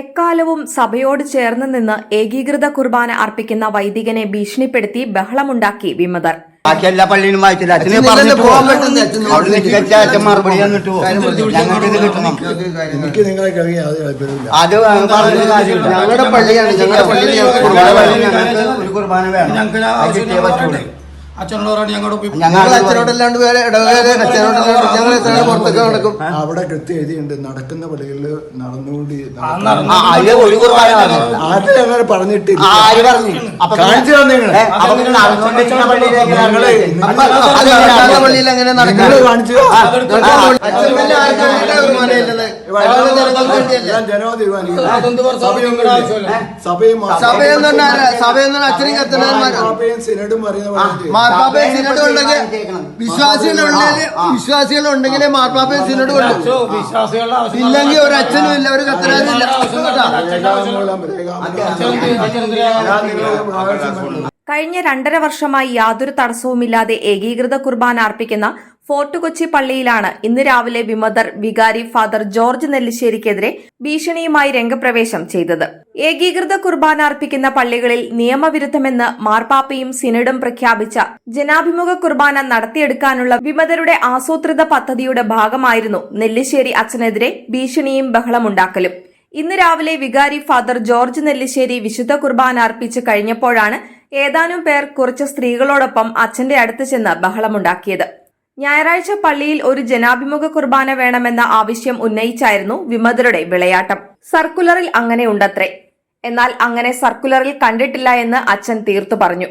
എക്കാലവും സഭയോട് ചേർന്ന് നിന്ന് ഏകീകൃത കുർബാന അർപ്പിക്കുന്ന വൈദികനെ ഭീഷണിപ്പെടുത്തി ബഹളമുണ്ടാക്കി വിമതർ. ബാക്കി എല്ലാ പള്ളിയിലും വായിച്ചില്ല അച്ഛനെ അച്ഛൻ പോകാൻ പോകാൻ പറ്റുന്ന അച്ഛൻ അവിടെ നിന്ന് തികച്ച അച്ഛൻ മറുപടി തന്നിട്ട് ഞങ്ങൾക്ക് ഇത് കിട്ടണം. എനിക്ക് നിങ്ങളെ കഴിയാൻ അത് താല്പര്യമില്ല അത് പറഞ്ഞ കാര്യമില്ല. ഞങ്ങളുടെ പള്ളിയാണ്. ഞങ്ങളുടെ പള്ളിയിൽ ഞങ്ങൾക്ക് കുർബാന കുർബാന പള്ളിയിൽ വേണം. ഞങ്ങൾക്ക് ഒരു കുർബാന വേണം. ഞങ്ങൾക്ക് കിട്ടിയേ പറ്റുള്ളൂ. ഞങ്ങളുടെ അച്ഛനോടല്ലാണ്ട് വേറെ പുറത്തൊക്കെ നടക്കും അവിടെ കൃത്യം എഴുതിയുണ്ട് നടക്കുന്ന പള്ളികളിൽ നടന്നുകൊണ്ട് ആ, അതിൽ ഒരു കുർബാന പറഞ്ഞില്ല ആരും അങ്ങനെ ആര് പറഞ്ഞു കാണിച്ചു പള്ളിയിൽ എങ്ങനെ നടക്കുന്നത് കാണിച്ചു വിശ്വാസികളുണ്ടെങ്കിൽ വിശ്വാസികളുണ്ടെങ്കിൽ മാർപ്പാപ്പയും സിനഡ് കൊണ്ടു ഇല്ലെങ്കിൽ ഒരു അച്ഛനും ഇല്ല ഒരു കത്തനാരും ഇല്ല. കഴിഞ്ഞ രണ്ടര വർഷമായി യാതൊരു തടസ്സവുമില്ലാതെ ഏകീകൃത കുർബാന അർപ്പിക്കുന്ന ഫോർട്ട് കൊച്ചി പള്ളിയിലാണ് ഇന്ന് രാവിലെ വിമതർ വികാരി ഫാദർ ജോർജ് നെല്ലിശ്ശേരിക്കെതിരെ ഭീഷണിയുമായി രംഗപ്രവേശം ചെയ്തത്. ഏകീകൃത കുർബാന അർപ്പിക്കുന്ന പള്ളികളിൽ നിയമവിരുദ്ധമെന്ന് മാർപ്പാപ്പയും സിനഡും പ്രഖ്യാപിച്ച ജനാഭിമുഖ കുർബാന നടത്തിയെടുക്കാനുള്ള വിമതരുടെ ആസൂത്രിത പദ്ധതിയുടെ ഭാഗമായിരുന്നു നെല്ലിശ്ശേരി അച്ഛനെതിരെ ഭീഷണിയും ബഹളമുണ്ടാക്കലും. ഇന്ന് രാവിലെ വികാരി ഫാദർ ജോർജ് നെല്ലിശ്ശേരി വിശുദ്ധ കുർബാന അർപ്പിച്ച് കഴിഞ്ഞപ്പോഴാണ് ഏതാനും പേർ കുറച്ച് സ്ത്രീകളോടൊപ്പം അച്ഛന്റെ അടുത്ത് ചെന്ന് ബഹളമുണ്ടാക്കിയത്. ഞായറാഴ്ച പള്ളിയിൽ ഒരു ജനാഭിമുഖ കുർബാന വേണമെന്ന ആവശ്യം ഉന്നയിച്ചായിരുന്നു വിമതരുടെ വിളയാട്ടം. സർക്കുലറിൽ അങ്ങനെ ഉണ്ടത്രേ. എന്നാൽ അങ്ങനെ സർക്കുലറിൽ കണ്ടിട്ടില്ല എന്ന് അച്ഛൻ തീർത്തു പറഞ്ഞു.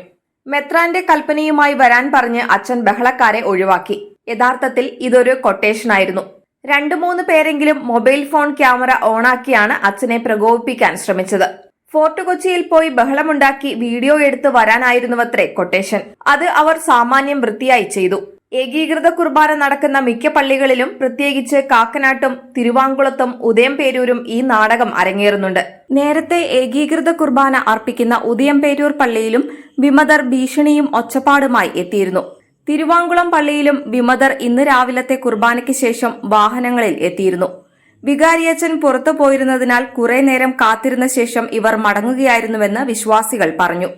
മെത്രാന്റെ കൽപ്പനയുമായി വരാൻ പറഞ്ഞ് അച്ഛൻ ബഹളക്കാരെ ഒഴിവാക്കി. യഥാർത്ഥത്തിൽ ഇതൊരു കൊട്ടേഷനായിരുന്നു രണ്ടു മൂന്ന് പേരെങ്കിലും മൊബൈൽ ഫോൺ ക്യാമറ ഓണാക്കിയാണ് അച്ഛനെ പ്രകോപിപ്പിക്കാൻ ശ്രമിച്ചത്. ഫോർട്ട് കൊച്ചിയിൽ പോയി ബഹളമുണ്ടാക്കി വീഡിയോ എടുത്ത് വരാനായിരുന്നുവത്രേ കൊട്ടേഷൻ അത് അവർ സാമാന്യം വൃത്തിയായി ചെയ്തു. ഏകീകൃത കുർബാന നടക്കുന്ന മിക്ക പള്ളികളിലും പ്രത്യേകിച്ച് കാക്കനാട്ടും തിരുവാങ്കുളത്തും ഉദയംപേരൂരും ഈ നാടകം അരങ്ങേറുന്നുണ്ട്. നേരത്തെ ഏകീകൃത കുർബാന അർപ്പിക്കുന്ന ഉദയംപേരൂർ പള്ളിയിലും വിമതർ ഭീഷണിയും ഒച്ചപ്പാടുമായി എത്തിയിരുന്നു. തിരുവാങ്കുളം പള്ളിയിലും വിമതർ ഇന്ന് രാവിലത്തെ കുർബാനയ്ക്ക് ശേഷം വാഹനങ്ങളിൽ എത്തിയിരുന്നു. വികാരിയച്ചൻ പുറത്തു പോയിരുന്നതിനാൽ കുറെ നേരം കാത്തിരുന്ന ശേഷം ഇവർ മടങ്ങുകയായിരുന്നുവെന്ന് വിശ്വാസികൾ പറഞ്ഞു.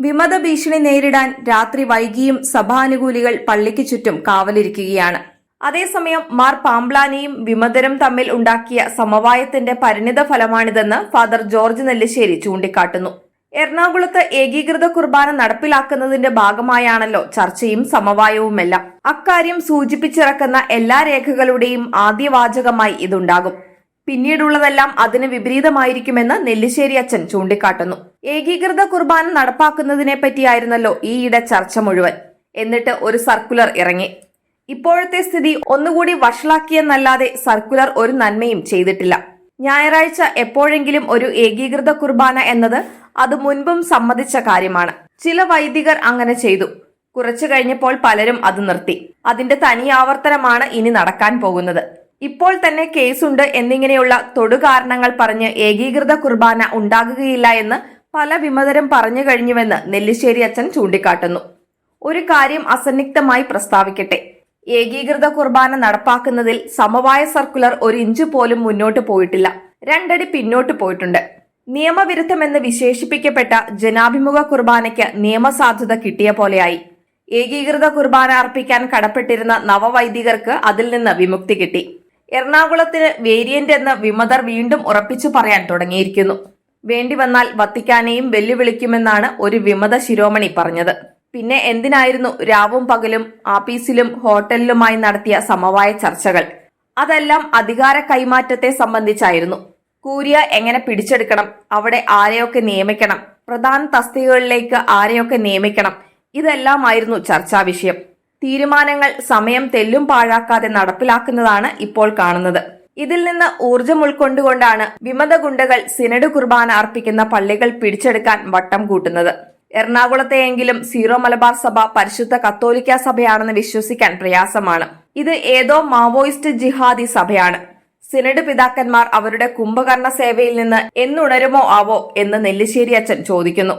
വിമത ഭീഷണി നേരിടാൻ രാത്രി വൈകിയും സഭാനുകൂലികൾ പള്ളിക്ക് ചുറ്റും കാവലിരിക്കുകയാണ്. അതേസമയം മാർ പാംബ്ലാനിയും വിമതരും തമ്മിൽ ഉണ്ടാക്കിയ സമവായത്തിന്റെ പരിണിത ഫലമാണിതെന്ന് ഫാദർ ജോർജ് നെല്ലിശ്ശേരി ചൂണ്ടിക്കാട്ടുന്നു. എറണാകുളത്ത് ഏകീകൃത കുർബാന നടപ്പിലാക്കുന്നതിന്റെ ഭാഗമായാണല്ലോ ചർച്ചയും സമവായവുമെല്ലാം. അക്കാര്യം സൂചിപ്പിച്ചിറക്കുന്ന എല്ലാ രേഖകളുടെയും ആദ്യവാചകമായി ഇതുണ്ടാകും. പിന്നീടുള്ളതെല്ലാം അതിന് വിപരീതമായിരിക്കുമെന്ന് നെല്ലിശ്ശേരി അച്ഛൻ ചൂണ്ടിക്കാട്ടുന്നു. ഏകീകൃത കുർബാന നടപ്പാക്കുന്നതിനെ പറ്റിയായിരുന്നല്ലോ ഈയിടെ ചർച്ച മുഴുവൻ. എന്നിട്ട് ഒരു സർക്കുലർ ഇറങ്ങി. ഇപ്പോഴത്തെ സ്ഥിതി ഒന്നുകൂടി വഷളാക്കിയെന്നല്ലാതെ സർക്കുലർ ഒരു നന്മയും ചെയ്തിട്ടില്ല. ഞായറാഴ്ച എപ്പോഴെങ്കിലും ഒരു ഏകീകൃത കുർബാന എന്നത് അത് മുൻപും സമ്മതിച്ച കാര്യമാണ്. ചില വൈദികർ അങ്ങനെ ചെയ്തു. കുറച്ചു കഴിഞ്ഞപ്പോൾ പലരും അത് നിർത്തി. അതിന്റെ തനി ആവർത്തനമാണ് ഇനി നടക്കാൻ പോകുന്നത്. ഇപ്പോൾ തന്നെ കേസുണ്ട് എന്നിങ്ങനെയുള്ള തൊടുകാരണങ്ങൾ പറഞ്ഞ് ഏകീകൃത കുർബാന ഉണ്ടാകുകയില്ല എന്ന് പല വിമതരും പറഞ്ഞു കഴിഞ്ഞുവെന്ന് നെല്ലിശ്ശേരി അച്ഛൻ ചൂണ്ടിക്കാട്ടുന്നു. ഒരു കാര്യം അസന്നിഗ്ധമായി പ്രസ്താവിക്കട്ടെ. ഏകീകൃത കുർബാന നടപ്പാക്കുന്നതിൽ സമവായ സർക്കുലർ ഒരു ഇഞ്ച് പോലും മുന്നോട്ട് പോയിട്ടില്ല. രണ്ടടി പിന്നോട്ട് പോയിട്ടുണ്ട്. നിയമവിരുദ്ധമെന്ന് വിശേഷിപ്പിക്കപ്പെട്ട ജനാഭിമുഖ കുർബാനയ്ക്ക് നിയമസാധുത കിട്ടിയ പോലെയായി. ഏകീകൃത കുർബാന അർപ്പിക്കാൻ കടപ്പെട്ടിരുന്ന നവവൈദികർക്ക് അതിൽ നിന്ന് വിമുക്തി കിട്ടി. എറണാകുളത്തിന് വേരിയന്റ് എന്ന് വിമതർ വീണ്ടും ഉറപ്പിച്ചു പറയാൻ തുടങ്ങിയിരിക്കുന്നു. വേണ്ടി വന്നാൽ വത്തിക്കാനെയും വെല്ലുവിളിക്കുമെന്നാണ് ഒരു വിമത ശിരോമണി പറഞ്ഞത്. പിന്നെ എന്തിനായിരുന്നു രാവും പകലും ആപ്പീസിലും ഹോട്ടലിലുമായി നടത്തിയ സമവായ ചർച്ചകൾ? അതെല്ലാം അധികാര കൈമാറ്റത്തെ സംബന്ധിച്ചായിരുന്നു. കൂരിയ എങ്ങനെ പിടിച്ചെടുക്കണം? അവിടെ ആരെയൊക്കെ നിയമിക്കണം? പ്രധാന തസ്തികകളിലേക്ക് ആരെയൊക്കെ നിയമിക്കണം? ഇതെല്ലാമായിരുന്നു ചർച്ചാ വിഷയം തീരുമാനങ്ങൾ സമയം തെല്ലും പാഴാക്കാതെ നടപ്പിലാക്കുന്നതാണ് ഇപ്പോൾ കാണുന്നത്. ഇതിൽ നിന്ന് ഊർജം ഉൾക്കൊണ്ടുകൊണ്ടാണ് വിമത ഗുണ്ടകൾ സിനഡ് കുർബാന അർപ്പിക്കുന്ന പള്ളികൾ പിടിച്ചെടുക്കാൻ വട്ടം കൂട്ടുന്നത്. എറണാകുളത്തെയെങ്കിലും സീറോ മലബാർ സഭ പരിശുദ്ധ കത്തോലിക്ക സഭയാണെന്ന് വിശ്വസിക്കാൻ പ്രയാസമാണ്. ഇത് ഏതോ മാവോയിസ്റ്റ് ജിഹാദി സഭയാണ്. സിനഡ് പിതാക്കന്മാർ അവരുടെ കുംഭകർണ സേവയിൽ നിന്ന് എന്നുണരുമോ ആവോ എന്ന് നെല്ലിശ്ശേരി അച്ഛൻ ചോദിക്കുന്നു.